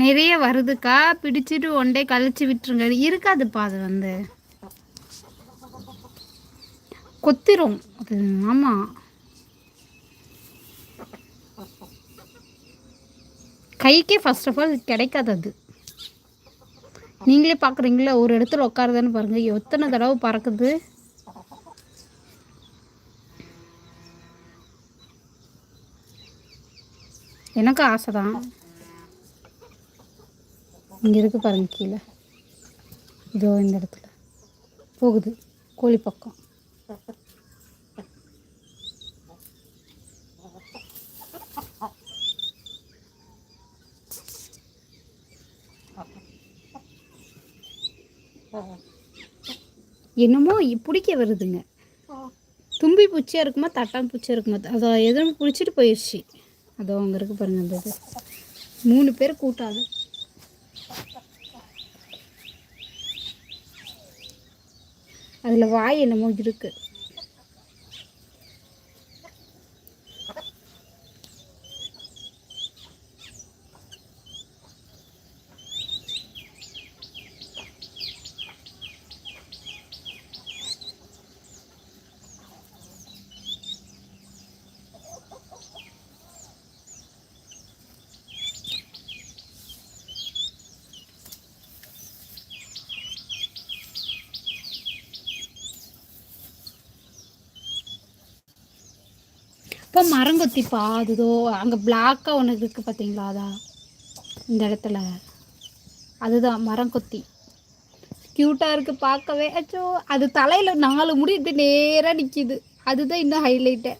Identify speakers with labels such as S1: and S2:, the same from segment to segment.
S1: நிறைய வருதுக்கா. பிடிச்சிட்டு ஒன்டே கழிச்சு விட்டுருங்க. இருக்காதுப்பா அது வந்து. கொத்திரும். அது ஆமாம் கைக்கே ஃபர்ஸ்ட் ஆஃப் ஆல் கிடைக்காது அது. நீங்களே பார்க்குறீங்களா ஒரு இடத்துல உட்காருதான்னு பாருங்கள் எத்தனை தடவை பறக்குது. எனக்கு ஆசை தான் இங்கே இருக்குது பாருங்கள் கீழே. இதோ இந்த இடத்துல. போகுது. கோழி பக்கம். என்னமோ பிடிக்க வருதுங்க. தும்பி பூச்சியாக இருக்குமா தட்டான் பூச்சியாக இருக்குமா அதை எதுவும் பிடிச்சிட்டு போயிடுச்சு அதோ அங்கே இருக்கு பாருங்க அந்த இது. மூணு பேர் கூட்டாது அதில் வாய் என்னமோ இருக்குது அப்போ மரங்கொத்திப்பா அதுதோ அங்கே பிளாக்காக ஒன்று இருக்குது பார்த்தீங்களா அதா? இந்த இடத்துல. அதுதான் மரங்கொத்தி க்யூட்டாக இருக்குது பார்க்கவே அச்சோ அது தலையில் நாலு முடி இப்படி நேராக நிற்கிது அதுதான் இன்னும் ஹைலைட்டு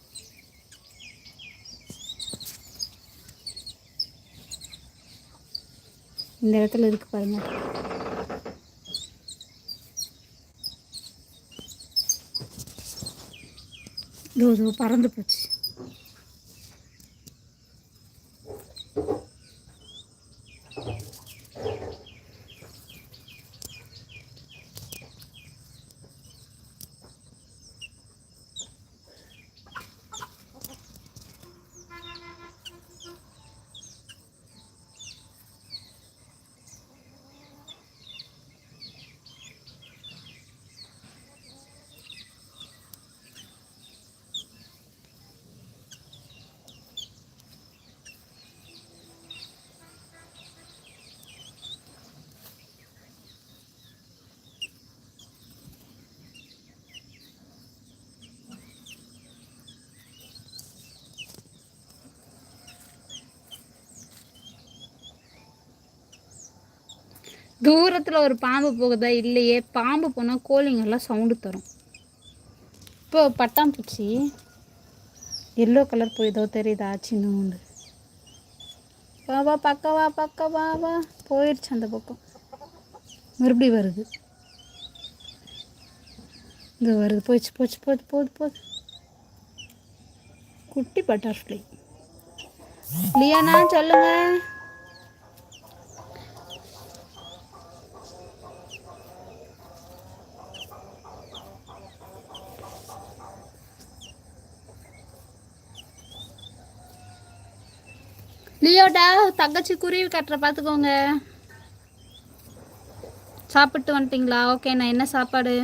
S1: இந்த இடத்துல இருக்கு பாருங்க. இதோ இதோ பறந்து போச்சு. தூரத்தில் ஒரு பாம்பு போகுதா இல்லையே பாம்பு போனால் கோழிங்கெல்லாம் சவுண்டு தரும். இப்போ பட்டாம்பூச்சி எல்லோ கலர் போய் ஏதோ தெரியுதா சின்னோண்டு வா வா பக்கவா வா வா வா. போயிடுச்சு அந்த பக்கம். மறுபடி வருது. இது வருது. போச்சு போச்சு போது போது போது. குட்டி பட்டர்ஃப்ளை இல்லையாண்ணா சொல்லுங்க. லியோடா தங்கச்சி குருவி கட்டுற பார்த்துக்கோங்க சாப்பிட்டு வந்துட்டிங்களா? ஓகே நான் என்ன சாப்பாடு?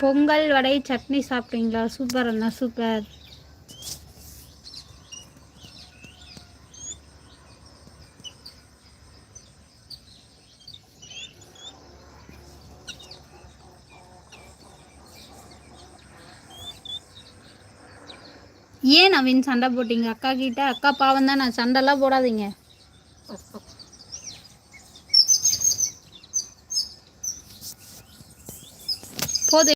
S1: பொங்கல் வடை சட்னி சாப்பிட்டீங்களா? சூப்பர் அண்ணா சூப்பர் ஏன் நவீன் சண்டை போட்டீங்க? அக்கா கிட்ட அக்கா பாவம் தான் நான் சண்டைலாம் போடாதீங்க.